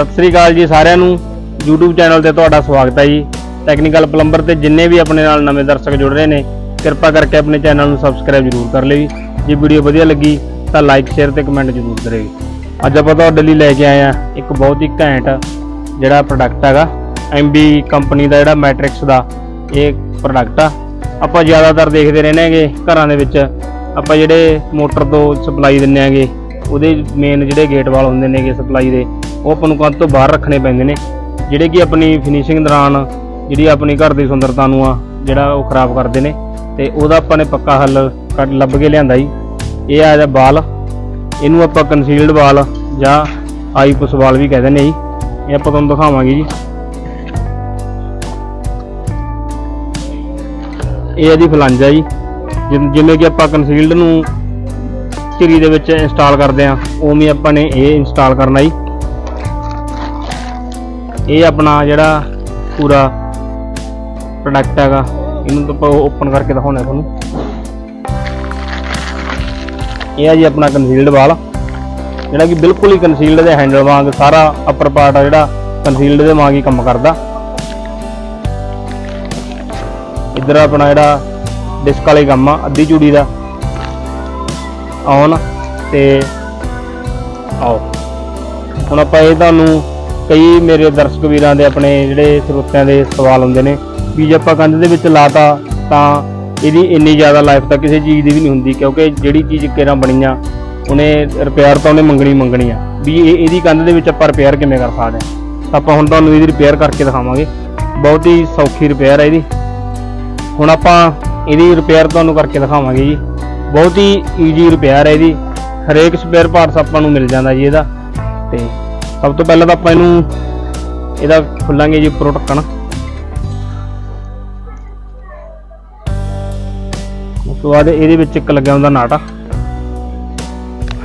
ਸਤਿ ਸ੍ਰੀ ਅਕਾਲ ਜੀ ਸਾਰਿਆਂ ਨੂੰ। YouTube ਚੈਨਲ ਤੇ ਤੁਹਾਡਾ ਸਵਾਗਤ ਹੈ ਜੀ। ਟੈਕਨੀਕਲ ਪਲੰਬਰ ਤੇ ਜਿੰਨੇ ਵੀ ਆਪਣੇ ਨਾਲ ਨਵੇਂ ਦਰਸ਼ਕ ਜੁੜ ਰਹੇ ਨੇ, ਕਿਰਪਾ ਕਰਕੇ ਆਪਣੇ ਚੈਨਲ ਨੂੰ ਸਬਸਕ੍ਰਾਈਬ ਜ਼ਰੂਰ ਕਰ ਲਿਓ ਜੇ। ਵੀਡੀਓ ਵਧੀਆ ਲੱਗੀ, ਤਾਂ ਲਾਈਕ ਸ਼ੇਅਰ ਤੇ ਕਮੈਂਟ ਜ਼ਰੂਰ ਕਰਿਓ ਅੱਜ ਆਪਾਂ ਤੁਹਾਡੇ ਲਈ ਲੈ ਕੇ ਆਏ ਆ ਇੱਕ ਬਹੁਤ ਹੀ ਘੈਂਟ ਜਿਹੜਾ ਪ੍ਰੋਡਕਟ ਹੈਗਾ MB ਕੰਪਨੀ ਦਾ ਜਿਹੜਾ ਮੈਟ੍ਰਿਕਸ ਦਾ ਇਹ ਪ੍ਰੋਡਕਟ ਆ। ਆਪਾਂ ਜ਼ਿਆਦਾਤਰ ਦੇਖਦੇ ਰਹਿੰਦੇ ਹਾਂਗੇ ਘਰਾਂ ਦੇ ਵਿੱਚ। ਆਪਾਂ ਜਿਹੜੇ ਮੋਟਰ ਤੋਂ ਸਪਲਾਈ ਦਿੰਨੇ ਆਗੇ ਉਹਦੇ ਮੇਨ ਜਿਹੜੇ ਗੇਟ ਵਾਲ ਹੁੰਦੇ ਨੇਗੇ ਸਪਲਾਈ ਦੇ, ਉਹ ਆਪਾਂ ਨੂੰ ਕੰਧ ਤੋਂ ਬਾਹਰ ਰੱਖਣੇ ਪੈਂਦੇ ਨੇ, ਜਿਹੜੇ ਕਿ ਆਪਣੀ ਫਿਨਿਸ਼ਿੰਗ ਦੌਰਾਨ ਜਿਹੜੀ ਆਪਣੀ ਘਰ ਦੀ ਸੁੰਦਰਤਾ ਨੂੰ ਆ, ਜਿਹੜਾ ਉਹ ਖਰਾਬ ਕਰਦੇ ਨੇ, ਤੇ ਉਹਦਾ ਆਪਾਂ ਨੇ ਪੱਕਾ ਹੱਲ ਕੱਢ ਲੱਭ ਕੇ ਲਿਆਂਦਾ ਜੀ। ਇਹ ਆ ਜਾ ਬਾਲ ਇਹਨੂੰ ਆਪਾਂ ਕਨਸੀਲਡ ਵਾਲ ਜਾਂ ਆਈਪਸ ਵਾਲ ਵੀ ਕਹਿੰਦੇ ਨੇ ਜੀ। ਇਹ ਆਪਾਂ ਤੁਹਾਨੂੰ ਦਿਖਾਵਾਂਗੇ ਜੀ। ਇਹ ਇਹਦੀ ਫਲੰਜ ਹੈ ਜੀ, ਜਿਵੇਂ- ਜਿਵੇਂ ਕਿ ਆਪਾਂ ਕਨਸੀਲਡ ਨੂੰ ਝਿਰੀ ਦੇ ਵਿੱਚ ਇੰਸਟਾਲ ਕਰਦੇ ਆ ਉਵੇਂ ਆਪਾਂ ਨੇ ਇਹ ਇੰਸਟਾਲ ਕਰਨਾ ਜੀ। ਇਹ ਆਪਣਾ ਜਿਹੜਾ ਪੂਰਾ ਪ੍ਰੋਡਕਟ ਹੈਗਾ, ਇਹਨੂੰ ਤਾਂ ਆਪਾਂ ਓਪਨ ਕਰਕੇ ਦਿਖਾਉਣਾ ਤੁਹਾਨੂੰ। ਇਹ ਆ ਜੀ ਆਪਣਾ ਕੰਸੀਲਡ ਵਾਲ। ਜਿਹੜਾ ਕਿ ਬਿਲਕੁਲ ਹੀ ਕੰਸੀਲਡ ਦੇ ਹੈਂਡਲ ਵਾਂਗ ਸਾਰਾ ਅਪਰ ਪਾਰਟ ਆ ਜਿਹੜਾ ਕੰਸੀਲਡ ਦੇ ਵਾਂਗ ਹੀ ਕੰਮ ਕਰਦਾ। ਇੱਧਰ ਆਪਣਾ ਜਿਹੜਾ ਡਿਸਕ ਵਾਲੇ ਕੰਮ ਆ, ਅੱਧੀ ਚੂੜੀ ਦਾ। ਆਨ ਤੇ ਆਓ। ਹੁਣ ਆਪਾਂ ਇਹ ਤੁਹਾਨੂੰ ਕਈ ਮੇਰੇ ਦਰਸ਼ਕ ਵੀਰਾਂ ਦੇ ਆਪਣੇ ਜਿਹੜੇ ਸਰੋਤਿਆਂ ਦੇ ਸਵਾਲ ਹੁੰਦੇ ਨੇ ਵੀ ਜੇ ਆਪਾਂ ਕੰਧ ਦੇ ਵਿੱਚ ਲਾਤਾ ਤਾਂ ਇਹਦੀ ਇੰਨੀ ਜ਼ਿਆਦਾ ਲਾਈਫ ਤਾਂ ਕਿਸੇ ਚੀਜ਼ ਦੀ ਵੀ ਨਹੀਂ ਹੁੰਦੀ ਕਿਉਂਕਿ ਜਿਹੜੀ ਚੀਜ਼ ਕਿਰਾਂ ਬਣੀਆਂ, ਉਹਨੇ ਰਿਪੇਅਰ ਤਾਂ ਉਹਨੇ ਮੰਗਣੀ ਮੰਗਣੀ ਆ। ਵੀ ਇਹ ਇਹਦੀ ਕੰਧ ਦੇ ਵਿੱਚ ਆਪਾਂ ਰਿਪੇਅਰ ਕਿਵੇਂ ਕਰ ਸਕਦੇ ਆ? ਆਪਾਂ ਹੁਣ ਤੁਹਾਨੂੰ ਇਹਦੀ ਰਿਪੇਅਰ ਕਰਕੇ ਦਿਖਾਵਾਂਗੇ। ਬਹੁਤ ਹੀ ਸੌਖੀ ਰਿਪੇਅਰ ਹੈ ਇਹਦੀ। ਹੁਣ ਆਪਾਂ ਇਹਦੀ ਰਿਪੇਅਰ ਤੁਹਾਨੂੰ ਕਰਕੇ ਦਿਖਾਵਾਂਗੇ ਜੀ। ਬਹੁਤ ਹੀ ਈਜ਼ੀ ਰਿਪੇਅਰ ਹੈ ਇਹਦੀ। ਹਰੇਕ ਸਪੇਅਰ ਪਾਰਟਸ ਆਪਾਂ ਨੂੰ ਮਿਲ ਜਾਂਦਾ ਜੀ ਇਹਦਾ। ਤੇ ਸਭ ਤੋਂ ਪਹਿਲਾਂ ਤਾਂ ਆਪਾਂ ਇਹਨੂੰ ਇਹਦਾ ਖੁੱਲਾਂਗੇ ਜੀ ਉੱਪਰੋਂ ਢੱਕਣ। ਉਸ ਤੋਂ ਬਾਅਦ ਇਹਦੇ ਵਿੱਚ ਇੱਕ ਲੱਗਿਆ ਹੁੰਦਾ ਨਾਟਾ।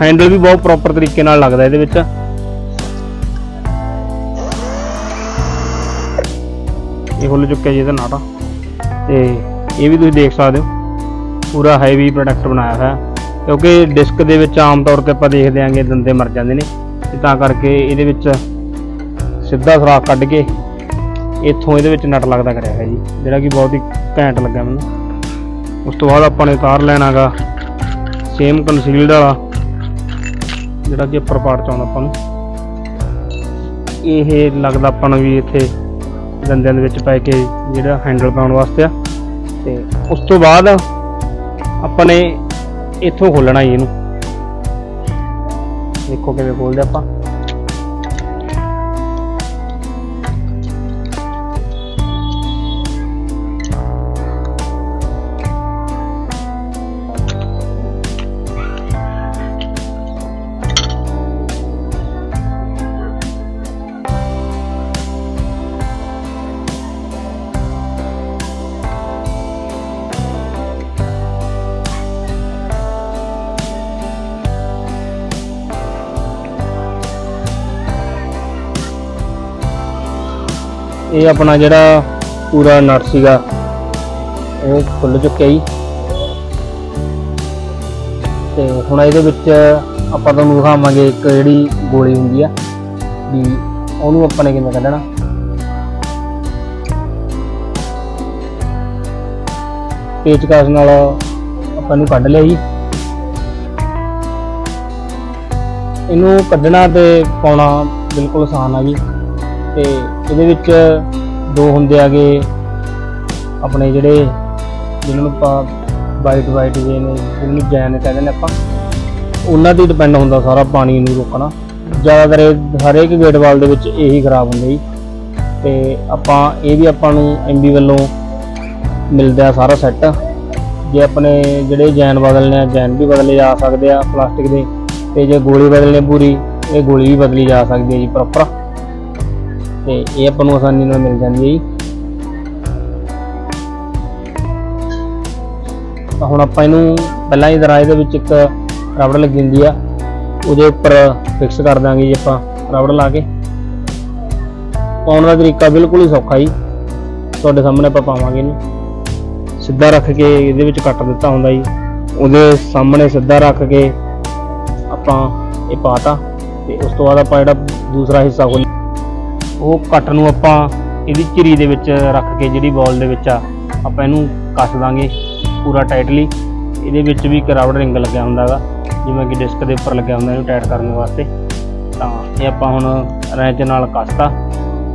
ਹੈਂਡਲ ਵੀ ਬਹੁਤ ਪ੍ਰੋਪਰ ਤਰੀਕੇ ਨਾਲ ਲੱਗਦਾ ਇਹਦੇ ਵਿੱਚ। ਇਹ ਖੁੱਲ ਚੁੱਕਿਆ ਜੀ ਇਹਦਾ ਨਾਟਾ। ਤੇ ਇਹ ਵੀ ਤੁਸੀਂ ਦੇਖ ਸਕਦੇ ਹੋ। ਪੂਰਾ ਹੈਵੀ ਪ੍ਰੋਡਕਟ ਬਣਾਇਆ ਹੋਇਆ। ਕਿਉਂਕਿ ਡਿਸਕ ਦੇ ਵਿੱਚ ਆਮ ਤੌਰ ਤੇ ਆਪਾਂ ਦੇਖਦੇ ਆਂਗੇ ਦੰਦੇ ਮਰ ਜਾਂਦੇ ਨੇ। ਤੇ ਤਾਂ ਕਰਕੇ ਇਹਦੇ ਵਿੱਚ ਸਿੱਧਾ ਸੁਰਾਖ ਕੱਢ ਕੇ ਇੱਥੋਂ ਇਹਦੇ ਵਿੱਚ ਨਟ ਲੱਗਦਾ ਕਰਿਆ ਹੈ ਜੀ। ਜਿਹੜਾ ਕਿ ਬਹੁਤ ਹੀ ਘੈਂਟ ਲੱਗਾ ਮੈਨੂੰ। ਉਸ ਤੋਂ ਬਾਅਦ ਆਪਾਂ ਨੇ ਤਾਰ ਲੈਣਾਗਾ ਸੇਮ ਕੰਸੀਲਡ ਵਾਲਾ, ਜਿਹੜਾ ਕਿ ਉੱਪਰ ਪਾਰਟ ਚ ਆਉਂਦਾ ਆਪਾਂ ਨੂੰ। ਇਹ ਲੱਗਦਾ ਆਪਾਂ ਨੂੰ ਵੀ ਇੱਥੇ ਦੰਦਿਆਂ ਦੇ ਵਿੱਚ ਪੈ ਕੇ ਜਿਹੜਾ ਹੈਂਡਲ ਪਾਉਣ ਵਾਸਤੇ ਆ। ਤੇ ਉਸ ਤੋਂ ਬਾਅਦ ਆਪਾਂ ਨੇ ਇੱਥੋਂ ਖੋਲਣਾ ਜੀ ਇਹਨੂੰ। ਦੇਖੋ ਕਿਵੇਂ ਖੋਲਦੇ ਆਪਾਂ। ਇਹ ਆਪਣਾ ਜਿਹੜਾ ਪੂਰਾ ਨਟ ਸੀਗਾ, ਉਹ ਖੁੱਲ ਚੁੱਕਿਆ ਜੀ। ਤੇ ਹੁਣ ਇਹਦੇ ਵਿੱਚ ਆਪਾਂ ਤੁਹਾਨੂੰ ਦਿਖਾਵਾਂਗੇ ਇੱਕ ਜਿਹੜੀ ਗੋਲੀ ਹੁੰਦੀ ਆ, ਵੀ ਉਹਨੂੰ ਆਪਾਂ ਨੇ ਕਿਵੇਂ ਕੱਢਣਾ। ਪੇਚਕਸ ਨਾਲ ਆਪਾਂ ਨੂੰ ਕੱਢ ਲਿਆ ਜੀ। ਇਹਨੂੰ ਕੱਢਣਾ ਤੇ ਪਾਉਣਾ ਬਿਲਕੁਲ ਆਸਾਨ ਆ ਜੀ। ਤੇ ਇਹਦੇ ਵਿੱਚ ਦੋ ਹੁੰਦੇ ਆਗੇ ਆਪਣੇ ਜਿਹੜੇ ਜਿਹਨਾਂ ਨੂੰ ਆਪਾਂ ਵਾਈਟ ਵਾਈਟ ਜੇ ਨੇ, ਜਿਹਨਾਂ ਨੂੰ ਜੈਨ ਕਹਿੰਦੇ ਨੇ ਆਪਾਂ, ਉਹਨਾਂ ਤੇ ਡਿਪੈਂਡ ਹੁੰਦਾ ਸਾਰਾ ਪਾਣੀ ਨੂੰ ਰੋਕਣਾ। ਜ਼ਿਆਦਾਤਰ ਇਹ ਹਰੇਕ ਗੇਟਵਾਲ ਦੇ ਵਿੱਚ ਇਹੀ ਖਰਾਬ ਹੁੰਦਾ ਜੀ। ਤੇ ਆਪਾਂ, ਇਹ ਵੀ ਆਪਾਂ ਨੂੰ ਐਮਬੀ ਵੱਲੋਂ ਮਿਲਦਾ ਸਾਰਾ ਸੈੱਟ ਜੇ ਆਪਣੇ ਜਿਹੜੇ ਜੈਨ ਬਦਲਨੇ ਆ ਜੈਨ ਵੀ ਬਦਲੇ ਜਾ ਸਕਦੇ ਆ ਪਲਾਸਟਿਕ ਦੇ, ਤੇ ਜੇ ਗੋਲੀ ਬਦਲਨੇ ਪੂਰੀ, ਇਹ ਗੋਲੀ ਵੀ ਬਦਲੀ ਜਾ ਸਕਦੀ ਹੈ ਜੀ ਪ੍ਰੋਪਰ ਤੇ ਇਹ ਆਪਾਂ ਨੂੰ ਆਸਾਨੀ ਨਾਲ ਮਿਲ ਜਾਂਦੀ ਹੈ ਜੀ। ਤਾਂ ਹੁਣ ਆਪਾਂ ਇਹਨੂੰ ਪਹਿਲਾਂ ਹੀ ਤਰ੍ਹਾਂ ਇਹਦੇ ਵਿੱਚ ਇੱਕ ਰਬੜ ਲੱਗੀ ਹੁੰਦੀ ਆ, ਉਹਦੇ ਉੱਪਰ ਫਿਕਸ ਕਰ ਦਾਂਗੇ ਜੀ ਆਪਾਂ ਰਬੜ ਲਾ ਕੇ। ਪਾਉਣ ਦਾ ਤਰੀਕਾ ਬਿਲਕੁਲ ਹੀ ਸੌਖਾ ਜੀ। ਤੁਹਾਡੇ ਸਾਹਮਣੇ ਆਪਾਂ ਪਾਵਾਂਗੇ ਇਹਨੂੰ। ਸਿੱਧਾ ਰੱਖ ਕੇ ਇਹਦੇ ਵਿੱਚ ਕੱਟ ਦਿੱਤਾ ਹੁੰਦਾ ਜੀ। ਉਹਦੇ ਸਾਹਮਣੇ ਸਿੱਧਾ ਰੱਖ ਕੇ ਆਪਾਂ ਇਹ ਪਾਤਾ ਤੇ। ਉਸ ਤੋਂ ਬਾਅਦ ਆਪਾਂ ਜਿਹੜਾ ਦੂਸਰਾ ਹਿੱਸਾ ਖੋਲ ਉਹ ਕੱਟ ਨੂੰ ਆਪਾਂ ਇਹਦੀ ਝਿਰੀ ਦੇ ਵਿੱਚ ਰੱਖ ਕੇ ਜਿਹੜੀ ਬਾਲ ਦੇ ਵਿੱਚ ਆ, ਆਪਾਂ ਇਹਨੂੰ ਕੱਸ ਦਾਂਗੇ ਪੂਰਾ ਟਾਈਟਲੀ। ਇਹਦੇ ਵਿੱਚ ਵੀ ਇੱਕ ਰਿੰਗ ਲੱਗਿਆ ਹੁੰਦਾਗਾ, ਜਿਵੇਂ ਕਿ ਡਿਸਕ ਦੇ ਉੱਪਰ ਲੱਗਿਆ ਹੁੰਦਾ ਇਹਨੂੰ ਟਾਈਟ ਕਰਨ ਵਾਸਤੇ। ਤਾਂ ਇਹ ਆਪਾਂ ਹੁਣ ਰੈਂਚ ਨਾਲ ਕੱਸਤਾ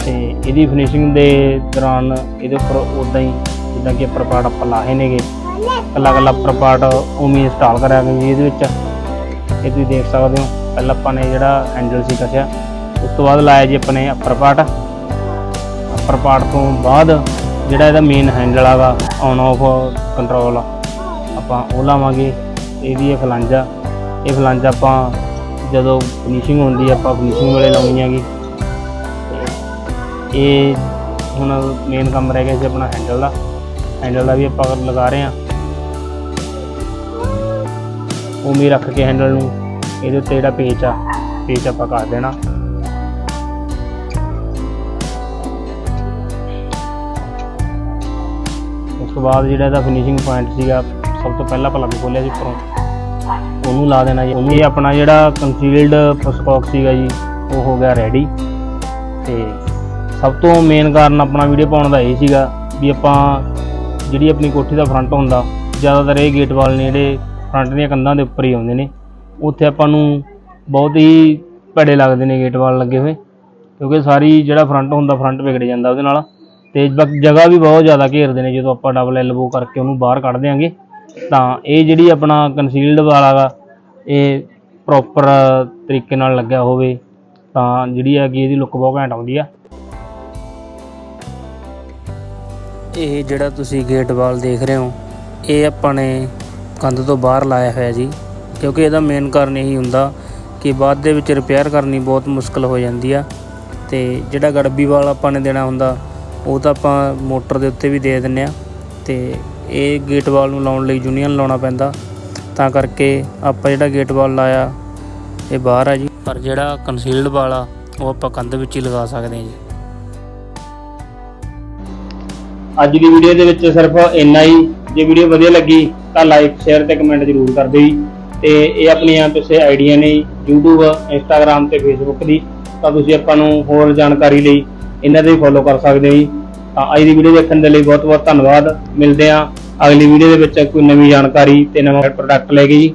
ਤੇ ਇਹਦੀ ਫਿਨਿਸ਼ਿੰਗ ਦੇ ਦੌਰਾਨ ਇਹਦੇ ਉੱਪਰ ਉਦਾਂ ਹੀ ਜਿੱਦਾਂ ਕਿ ਉੱਪਰ ਪਾਰਟ ਆਪਾਂ ਲਾਹੇ ਨੇਗੇ ਕੱਲਾ ਕੱਲਾ ਉੱਪਰ ਪਾਰਟ ਉਵੇਂ ਇੰਸਟਾਲ ਕਰਿਆ ਗਿਆ ਜੀ ਇਹਦੇ ਵਿੱਚ। ਇਹ ਤੁਸੀਂ ਦੇਖ ਸਕਦੇ ਹੋ, ਪਹਿਲਾਂ ਆਪਾਂ ਨੇ ਜਿਹੜਾ ਹੈਂਡਲ ਸੀ ਕੱਸਿਆ ਉਸ ਤੋਂ ਬਾਅਦ ਲਾਇਆ ਜੀ ਆਪਣੇ ਨੇ ਅੱਪਰ ਪਾਰਟ ਅੱਪਰ ਪਾਰਟ ਤੋਂ ਬਾਅਦ ਜਿਹੜਾ ਇਹਦਾ ਮੇਨ ਹੈਂਡਲ ਆਗਾ ਔਨ ਆਫ ਕੰਟਰੋਲ ਆਪਾਂ ਉਹ ਲਾਵਾਂਗੇ। ਇਹਦੀ ਇਹ ਫਲਾਂਜਾ। ਇਹ ਫਲਾਂਜਾ ਆਪਾਂ ਜਦੋਂ ਫਿਨਿਸ਼ਿੰਗ ਹੁੰਦੀ ਆਪਾਂ ਫਿਨਿਸ਼ਿੰਗ ਵੇਲੇ ਲਾਉਣੀ ਹੈਗੀ। ਤੇ ਇਹ ਹੁਣ ਮੇਨ ਕੰਮ ਰਹਿ ਗਿਆ ਸੀ ਆਪਣਾ ਹੈਂਡਲ ਦਾ। ਹੈਂਡਲ ਦਾ ਵੀ ਆਪਾਂ ਲਗਾ ਰਹੇ ਹਾਂ। ਉਵੇਂ ਹੀ ਰੱਖ ਕੇ ਹੈਂਡਲ ਨੂੰ। ਇਹਦੇ ਉੱਤੇ ਜਿਹੜਾ ਪੇਚ ਆ ਪੇਚ ਆਪਾਂ ਕਰ ਦੇਣਾ। ਉਸ ਤੋਂ ਬਾਅਦ ਜਿਹੜਾ ਇਹਦਾ ਫਿਨਿਸ਼ਿੰਗ ਪੁਆਇੰਟ ਸੀਗਾ, ਸਭ ਤੋਂ ਪਹਿਲਾਂ ਪਲੱਗ ਖੋਲਿਆ ਸੀ ਉੱਪਰੋਂ। ਉਹਨੂੰ ਲਾ ਦੇਣਾ ਜੀ। ਉਹਨੂੰ ਇਹ ਆਪਣਾ ਜਿਹੜਾ ਕੰਸੀਲਡ ਸਪੋਕ ਸੀਗਾ ਜੀ, ਉਹ ਹੋ ਗਿਆ ਰੈਡੀ ਤੇ ਸਭ ਤੋਂ ਮੇਨ ਕਾਰਨ ਆਪਣਾ ਵੀਡੀਓ ਪਾਉਣ ਦਾ ਇਹ ਸੀਗਾ ਵੀ ਆਪਾਂ ਜਿਹੜੀ ਆਪਣੀ ਕੋਠੀ ਦਾ ਫਰੰਟ ਹੁੰਦਾ, ਜ਼ਿਆਦਾਤਰ ਇਹ ਗੇਟ ਵਾਲ ਨੇ ਜਿਹੜੇ ਫਰੰਟ ਦੀਆਂ ਕੰਧਾਂ ਦੇ ਉੱਪਰ ਹੀ ਆਉਂਦੇ ਨੇ। ਉੱਥੇ ਆਪਾਂ ਨੂੰ ਬਹੁਤ ਹੀ ਭੜੇ ਲੱਗਦੇ ਨੇ ਗੇਟ ਵਾਲ ਲੱਗੇ ਹੋਏ, ਕਿਉਂਕਿ ਸਾਰੀ ਜਿਹੜਾ ਫਰੰਟ ਹੁੰਦਾ ਫਰੰਟ ਵਿਗੜ ਜਾਂਦਾ ਉਹਦੇ ਨਾਲ। ਤੇ ਬਕ ਜਗ੍ਹਾ ਵੀ ਬਹੁਤ ਜ਼ਿਆਦਾ ਘੇਰਦੇ ਨੇ, ਜਦੋਂ ਆਪਾਂ ਡਬਲ ਐਲਬੋ ਕਰਕੇ ਉਹਨੂੰ ਬਾਹਰ ਕੱਢ ਦਿਆਂਗੇ, ਤਾਂ ਇਹ ਜਿਹੜੀ ਆਪਣਾ ਕੰਸੀਲਡ ਵਾਲਾ ਗਾ ਇਹ ਪ੍ਰੋਪਰ ਤਰੀਕੇ ਨਾਲ ਲੱਗਿਆ ਹੋਵੇ, ਤਾਂ ਜਿਹੜੀ ਹੈਗੀ ਇਹਦੀ ਲੁੱਕ ਬਹੁਤ ਘੈਂਟ ਆਉਂਦੀ ਆ। ਇਹ ਜਿਹੜਾ ਤੁਸੀਂ ਗੇਟ ਵਾਲ ਦੇਖ ਰਹੇ ਹੋ, ਇਹ ਆਪਾਂ ਨੇ ਕੰਧ ਤੋਂ ਬਾਹਰ ਲਾਇਆ ਹੋਇਆ ਜੀ, ਕਿਉਂਕਿ ਇਹਦਾ ਮੇਨ ਕਾਰਨ ਇਹੀ ਹੁੰਦਾ ਕਿ ਬਾਅਦ ਦੇ ਵਿੱਚ ਰਿਪੇਅਰ ਕਰਨੀ ਬਹੁਤ ਮੁਸ਼ਕਲ ਹੋ ਜਾਂਦੀ ਆ, ਤੇ ਜਿਹੜਾ ਗੜਬੀ ਵਾਲ ਆਪਾਂ ਨੇ ਦੇਣਾ ਹੁੰਦਾ ਉਹ ਤਾਂ ਆਪਾਂ ਮੋਟਰ ਦੇ ਉੱਤੇ ਵੀ ਦੇ ਦਿੰਨੇ ਆ ਤੇ ਇਹ ਗੇਟ ਵਾਲ ਨੂੰ ਲਾਉਣ ਲਈ ਯੂਨੀਅਨ ਲਾਉਣਾ ਪੈਂਦਾ। ਤਾਂ ਕਰਕੇ ਆਪਾਂ ਜਿਹੜਾ ਗੇਟ ਵਾਲ ਲਾਇਆ, ਇਹ ਬਾਹਰ ਆ ਜੀ। ਪਰ ਜਿਹੜਾ ਕੰਸੀਲਡ ਵਾਲ ਆ, ਉਹ ਆਪਾਂ ਕੰਧ ਵਿੱਚ ਹੀ ਲਗਾ ਸਕਦੇ ਹਾਂ ਜੀ। ਅੱਜ ਦੀ ਵੀਡੀਓ ਦੇ ਵਿੱਚ ਸਿਰਫ ਇੰਨਾ ਹੀ। ਜੇ ਵੀਡੀਓ ਵਧੀਆ ਲੱਗੀ, ਤਾਂ ਲਾਈਕ ਸ਼ੇਅਰ ਤੇ ਕਮੈਂਟ ਜ਼ਰੂਰ ਕਰ ਦਿਓ ਜੀ। ਤੇ ਇਹ ਆਪਣੀਆਂ ਕਿਸੇ ਆਈਡੀਆ ਨੇ YouTube, Instagram ਤੇ Facebook ਦੀ। ਤਾਂ ਤੁਸੀਂ ਆਪਾਂ ਨੂੰ ਹੋਰ ਜਾਣਕਾਰੀ ਲਈ ਇਹਨਾਂ ਦੇ ਫੋਲੋ ਕਰ ਸਕਦੇ ਹੋ ਜੀ। ਤਾਂ ਅੱਜ ਦੀ ਵੀਡੀਓ ਦੇਖਣ ਦੇ ਲਈ ਬਹੁਤ ਬਹੁਤ ਧੰਨਵਾਦ। ਮਿਲਦੇ ਹਾਂ ਅਗਲੀ ਵੀਡੀਓ ਦੇ ਵਿੱਚ ਕੋਈ ਨਵੀਂ ਜਾਣਕਾਰੀ ਤੇ ਨਵਾਂ ਪ੍ਰੋਡਕਟ ਲੈ ਕੇ ਜੀ।